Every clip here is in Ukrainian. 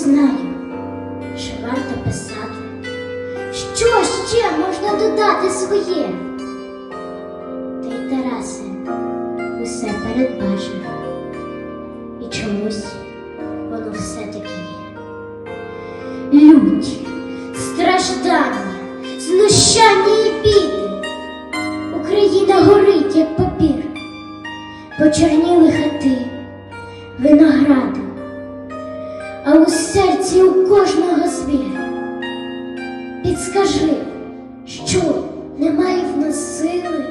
знаю, що варто писати. Що ще можна додати своє? Та й Тарасе усе передбачив. І чомусь воно все-таки є. Лють, страждання, знущання і біди. Україна горить, як папір, почерніли хати, у серці у кожного звір. Підскажи, що немає в нас сили,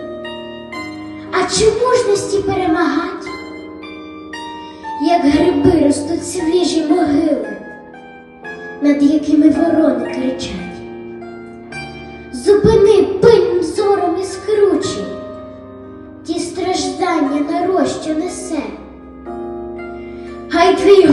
а чи мужності перемагати, як гриби ростуть свіжі могили, над якими ворони кричать. Зупини пильним зором і скручі, ті страждання народ, що несе. Хай твій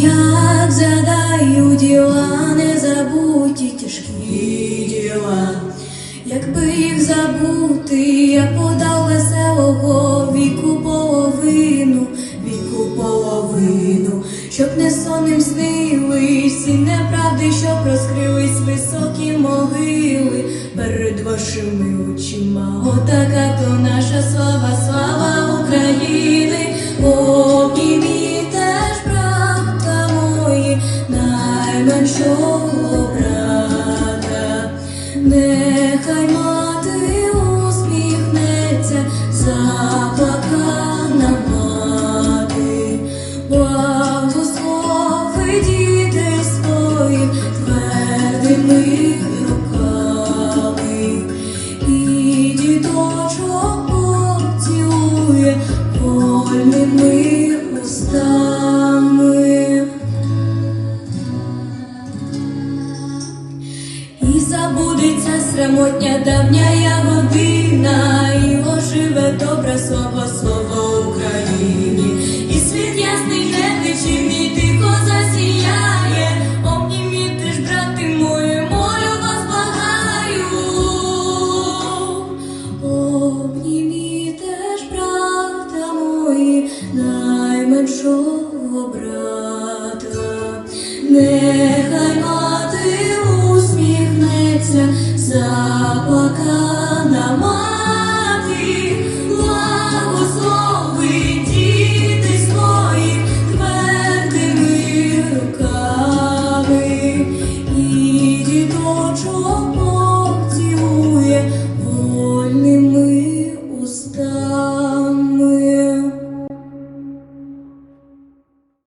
Я задаю діла, не забуті тяжкі снились, і неправди, щоб розкрились високі могили перед вашими очима. Отака то наша слава, слава України, обнімі теж брата мої, найменшого брата. Нехай мати усміхнеться, заплакана вольними устами. І забудеться срамотня давня я година, і оживе добре слово, слово найменшого брата. Нехай мати усміхнеться, заплакана